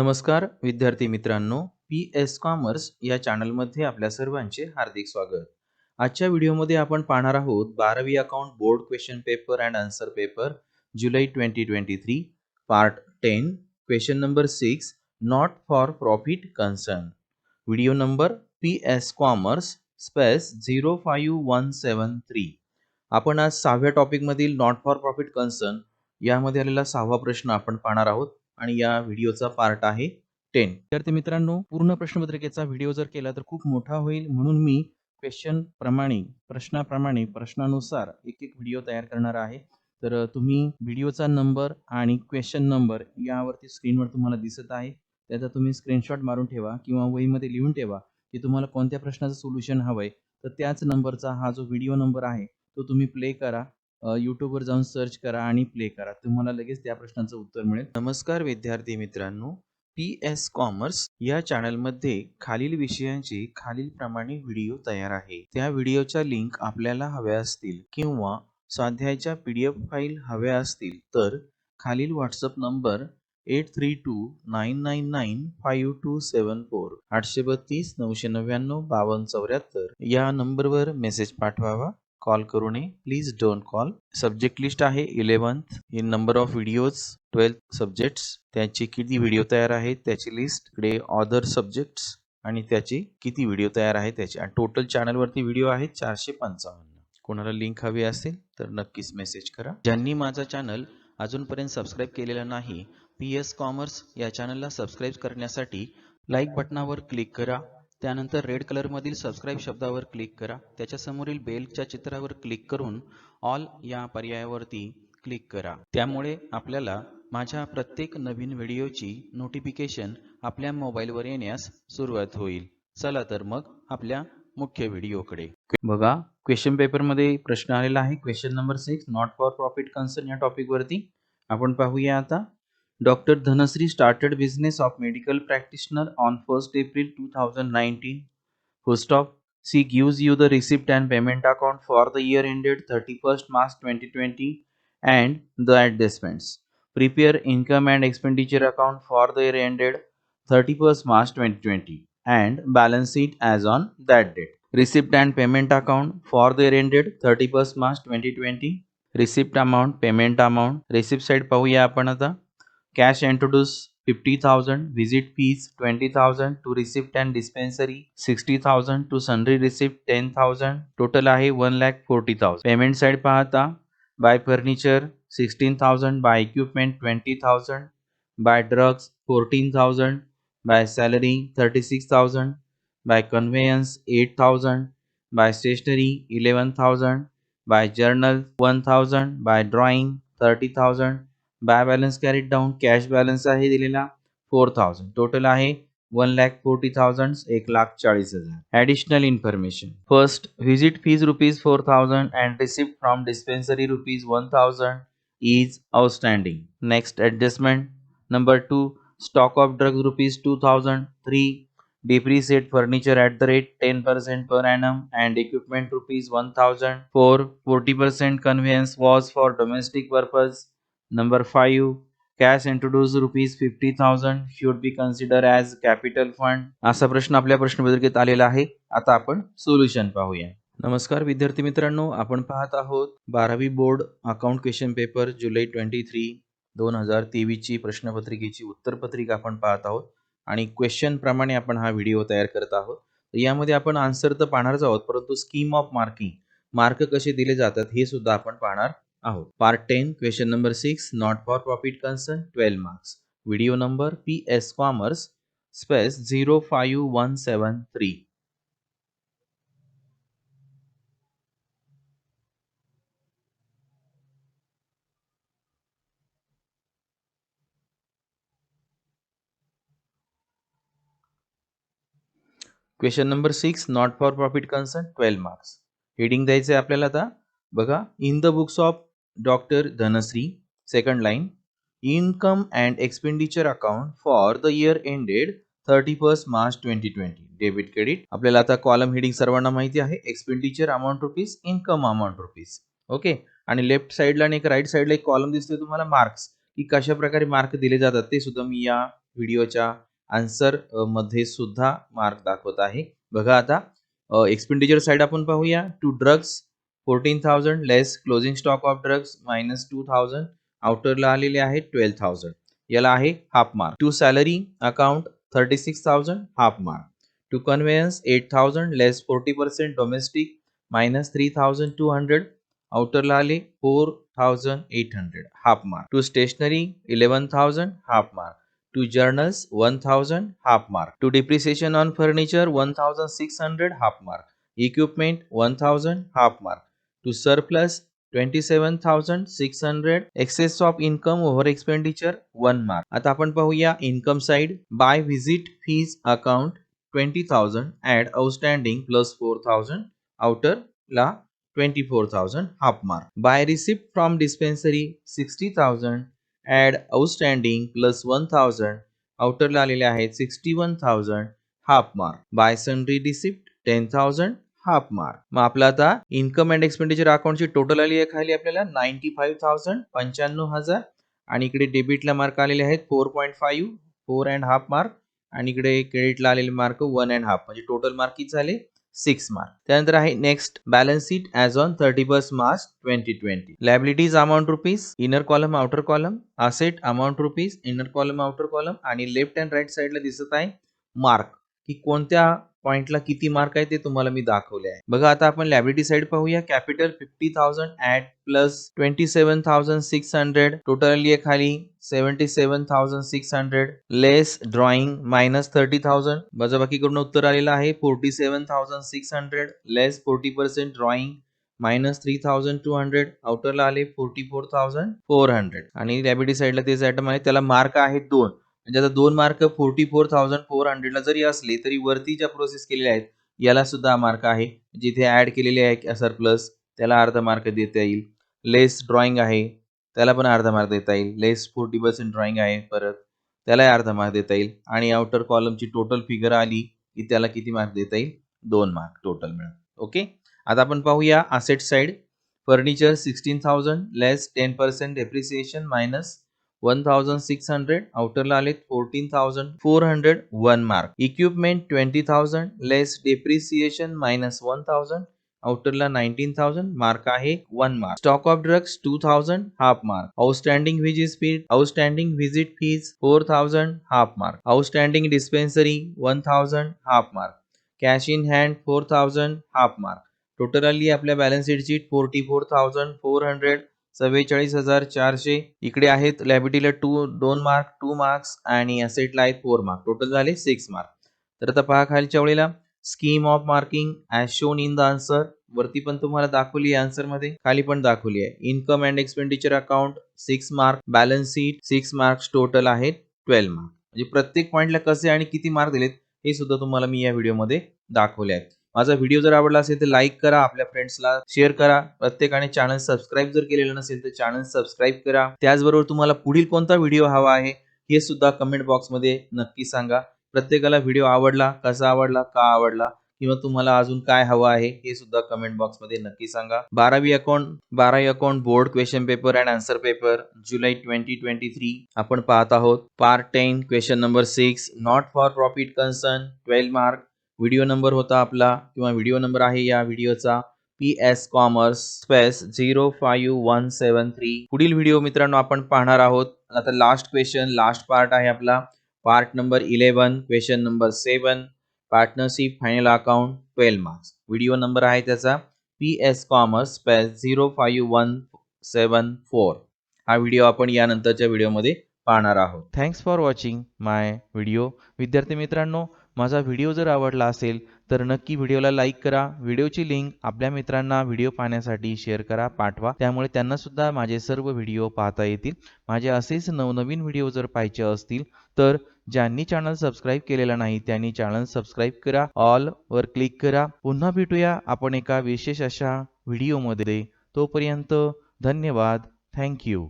नमस्कार विद्यार्थी मित्रांनो. पी एस कॉमर्स या चॅनलमध्ये आपल्या सर्वांचे हार्दिक स्वागत. आजच्या व्हिडिओमध्ये आपण पाहणार आहोत बारावी account board question paper and answer paper July twenty twenty three part ten question number six not for profit concern video number P S commerce space zero five one seven three आपण आज सहाव्या टॉपिकमधील not for profit concern यामध्ये आलेला सहावा प्रश्न आपण पाहणार आहोत. आणि या व्हिडिओचा पार्ट आहे टेन. विद्यार्थी मित्रांनो पूर्ण प्रश्नपत्रिकेचा व्हिडिओ जर केला तर खूप मोठा होईल. म्हणून मी क्वेश्चन प्रमाणे प्रश्नाप्रमाणे प्रश्नानुसार एक एक व्हिडिओ तयार करणार आहे. तर तुम्ही व्हिडिओचा नंबर आणि क्वेश्चन नंबर यावरती स्क्रीनवर तुम्हाला दिसत आहे. त्याचा तुम्ही स्क्रीनशॉट मारून ठेवा किंवा वहीमध्ये लिहून ठेवा की तुम्हाला कोणत्या प्रश्नाचं सोल्युशन हवं आहे तर त्याच नंबरचा हा जो व्हिडिओ नंबर आहे तो तुम्ही प्ले करा. यूट्यूबवर जाऊन सर्च करा आणि प्ले करा. तुम्हाला लगेच त्या प्रश्नाचं उत्तर मिळेल. नमस्कार विद्यार्थी मित्रांनो. पी एस कॉमर्स या चॅनलमध्ये खालील विषयांचे खालीलप्रमाणे व्हिडिओ तयार आहे. त्या व्हिडिओच्या लिंक आपल्याला हव्या असतील किंवा स्वाध्यायाच्या पी डी एफ फाईल हव्या असतील तर खालील WhatsApp number eight three two nine nine nine five two seven four आठशे बत्तीस नऊशे नव्याण्णव बावन्न चौऱ्याहत्तर या नंबरवर मेसेज पाठवावा. कॉल करू नये. Please don't call subject list आहे eleventh in number of videos twelfth subjects त्याचे किती व्हिडिओ तयार आहेत त्याची लिस्ट इकडे ऑदर सब्जेक्ट्स आणि त्याचे किती व्हिडिओ तयार आहेत त्याचे. आणि टोटल चॅनलवरती व्हिडिओ आहेत चारशे पंचावन्न. कोणाला लिंक हवी असेल तर नक्कीच मेसेज करा. ज्यांनी माझा चॅनल अजूनपर्यंत सबस्क्राईब केलेला नाही पी एस कॉमर्स या चॅनलला सबस्क्राईब करण्यासाठी लाईक बटनावर क्लिक करा. त्यानंतर रेड कलरमधील सबस्क्राईब शब्दावर क्लिक करा. त्याच्यासमोरील बेलच्या चित्रावर क्लिक करून ऑल या पर्यायावरती क्लिक करा. त्यामुळे आपल्याला माझ्या प्रत्येक नवीन व्हिडिओची नोटिफिकेशन आपल्या मोबाईलवर येण्यास सुरुवात होईल. चला तर मग आपल्या मुख्य व्हिडिओकडे बघा क्वेश्चन पेपरमध्ये प्रश्न आलेला आहे. Question number six not for profit concern या टॉपिकवरती आपण पाहूया आता. Dr. Dhanasri started business of medical practitioner on 1st April 2019. Full stop. She gives you the receipt and payment account for the year ended 31st March 2020 and the adjustments. Prepare income and expenditure account for the year ended 31st March 2020 and balance sheet as on that date. Receipt and payment account for the year ended 31st March 2020. Receipt amount, payment amount. Receipt side पाहूया आपण आता cash introduce 50000 visit fees 20000 to receipt and dispensary 60000 to sundry receipt 10000 total आहे 1 lakh 40000 payment side पाहता buy furniture 16000 buy equipment 20000 buy drugs 14000 buy salary 36000 buy conveyance 8000 buy stationery 11000 buy journal 1000 buy drawing 30000 by balance carried down cash balance आहे दिलेला four thousand total आहे one lakh forty thousand एक लाख चाळीस हजार. Additional information first visit fees rupees four thousand and receipt from dispensary rupees one thousand is outstanding next adjustment number two stock of drugs rupees two thousand three depreciate furniture at the rate 10% per annum and equipment rupees 1000 4 40% conveyance was for domestic purpose Number 5. Cash introduced rupees 50,000 should be considered as capital fund. असा प्रश्न आपल्या प्रश्नपत्रिकेत आलेला आहे आता आपण solution पाहूया नमस्कार विद्यार्थी मित्रांनो आपण पाहत आहोत बारावी बोर्ड अकाउंट क्वेश्चन पेपर जुलै ट्वेंटी थ्री दोन हजार तेवीसची प्रश्नपत्रिकेची उत्तरपत्रिका आपण पाहत आहोत आणि क्वेश्चन प्रमाणे आपण हा व्हिडिओ तयार करत आहोत यामध्ये आपण आन्सर तर पाहणारच आहोत परंतु स्कीम ऑफ मार्किंग मार्क कसे दिले जातात हे सुद्धा आपण पाहणार आहोत part ten question number six not for profit concern twelve marks video number P S commerce space zero five one seven three question number six not for profit concern twelve marks heading द्यायचं आहे आपल्याला आता. बघा in the books of doctor Dhanashree second line income and expenditure account for the year ended thirty first March twenty twenty debit credit आपल्याला आता column heading सर्वांना माहिती आहे expenditure amount rupees income amount rupees okay आणि left साईडला आणि एक right साईडला एक कॉलम दिसतोय तुम्हाला मार्क्स की कशा प्रकारे मार्क दिले जातात ते सुद्धा मी या व्हिडिओच्या आन्सरमध्ये सुद्धा मार्क दाखवत आहे. बघा आता एक्सपेंडिचर साईड आपण पाहूया. To drugs fourteen thousand less closing stock of drugs minus two thousand आउटरला आलेले आहे ट्वेल्व थाउजंड याला आहे half mark to salary account thirty six thousand half mark to conveyance eight thousand less forty percent domestic minus three thousand two hundred आउटरला आले four thousand eight hundred half mark to stationery eleven thousand half mark to journals 1000 half mark. To depreciation on furniture 1600 half mark. Equipment 1000 half mark. To surplus 27600 excess of income over expenditure 1 mark. आता आपण पाहूया income side by visit fees account 20000 add outstanding plus 4000 outer ला 24000 half mark by receipt from dispensary 60000 add outstanding plus one thousand आउटरला आलेले आहेत sixty one thousand half mark by sundry receipt ten thousand half mark मग आपलं आता income and expenditure अकाउंटची total आली आहे खाली आपल्याला नाईन्टी फाईव्ह थाउजंड पंच्याण्णव हजार. आणि इकडे डेबिटला मार्क आलेले आहेत four point five four and half mark आणि इकडे क्रेडिटला आलेले मार्क वन अँड हाफ म्हणजे टोटल मार्क किती झाले? सिक्स मार्क त्यानंतर आहे next balance sheet as on thirty first March twenty twenty liabilities amount rupees inner column outer column asset amount rupees inner column outer column आणि left and right साईडला दिसत आहे mark की कोणत्या पॉइंटला किती मार्क आहे ते तुम्हाला मी दाखवले आहे. बघा आता आपण लॅबिलिटी साईड पाहूया. Capital fifty thousand add plus twenty seven thousand six hundred total आहे खाली seventy seven thousand six hundred less drawing minus thirty thousand वजाबाकीकडून उत्तर आलेलं आहे forty seven thousand six hundred less forty percent drawing minus three thousand two hundred आउटरला आले forty four thousand four hundred आणि liability साईडला तेच item आहे त्याला mark आहे दोन. म्हणजे आता दोन mark forty four thousand four हंड्रेडला जरी असले तरी वरती ज्या प्रोसेस केलेल्या आहेत याला सुद्धा मार्क आहे. जिथे ऍड केलेले आहे सर प्लस त्याला अर्धा मार्क देता येईल. लेस ड्रॉइंग आहे त्याला पण अर्धा मार्क देता येईल. लेस फोर्टी पर्सेंट ड्रॉइंग आहे परत त्यालाही अर्धा मार्क देता येईल. आणि आउटर कॉलमची टोटल फिगर आली की त्याला किती मार्क देता येईल? दोन मार्क टोटल मिळून ओके आता आपण पाहूया asset side furniture sixteen thousand less ten percent depreciation minus one thousand six hundred आउटरला आले fourteen thousand four hundred one mark equipment twenty thousand less depreciation minus one thousand आउटरला nineteen thousand mark आहे one mark stock of drugs two thousand half mark outstanding visit fees outstanding visit fees four thousand half mark outstanding dispensary one thousand half mark cash in hand four thousand half mark total आली आपल्या balance शीटची forty four thousand four hundred चव्वेचाळीस हजार चारशे इकडे आहेत. लॅबिटीला two दोन mark two marks आणि असेटला आहेत फोर मार्क टोटल झाले सिक्स मार्क तर आता पहा खालच्या वेळेला. Scheme of marking as shown in the answer वरती पण तुम्हाला दाखवली आहे आन्सरमध्ये. खाली पण दाखवली आहे. Income and expenditure account six mark balance sheet six marks total आहेत ट्वेल्व मार्क म्हणजे प्रत्येक पॉईंटला कसे आणि किती मार्क दिलेत हे सुद्धा तुम्हाला मी या व्हिडिओमध्ये दाखवले आहेत. माझा व्हिडिओ जर आवडला असेल तर लाईक करा आपल्या फ्रेंड्सला शेअर करा. प्रत्येकाने चॅनल सबस्क्राईब जर केलेलं नसेल तर चॅनल सबस्क्राईब करा. त्याचबरोबर तुम्हाला पुढील कोणता व्हिडिओ हवा आहे हे सुद्धा कमेंट बॉक्समध्ये नक्की सांगा. प्रत्येकाला व्हिडिओ आवडला कसा आवडला का आवडला किंवा तुम्हाला अजून काय हवं आहे हे सुद्धा कमेंट बॉक्समध्ये नक्की सांगा. बारावी अकाउंट बारावी account board question paper and answer paper July twenty twenty three आपण पाहत आहोत. Part ten question number six not for profit concern twelve mark video number होता आपला किंवा व्हिडिओ नंबर आहे या व्हिडिओचा P S commerce space zero five one seven three पुढील video मित्रांनो आपण पाहणार आहोत. आता लास्ट क्वेश्चन लास्ट पार्ट आहे आपला. Part number eleven question number seven partnership final account twelve marks video number आहे त्याचा. P S commerce space zero five one seven four हा व्हिडिओ आपण यानंतरच्या व्हिडिओमध्ये पाहणार आहोत. Thanks for watching my video विद्यार्थी मित्रांनो माझा व्हिडिओ जर आवडला असेल तर नक्की व्हिडिओला लाईक करा. व्हिडिओची लिंक आपल्या मित्रांना व्हिडिओ पाहण्यासाठी शेअर करा पाठवा. त्यामुळे त्यांना सुद्धा माझे सर्व व्हिडिओ पाहता येतील. माझे असेच नवनवीन व्हिडिओ जर पाहिजे असतील तर ज्यांनी चॅनल सबस्क्राईब केलेला नाही त्यांनी चॅनल सबस्क्राईब करा. ऑल वर क्लिक करा. पुन्हा भेटूया आपण एका विशेष अशा व्हिडिओमध्ये. तोपर्यंत धन्यवाद. थँक्यू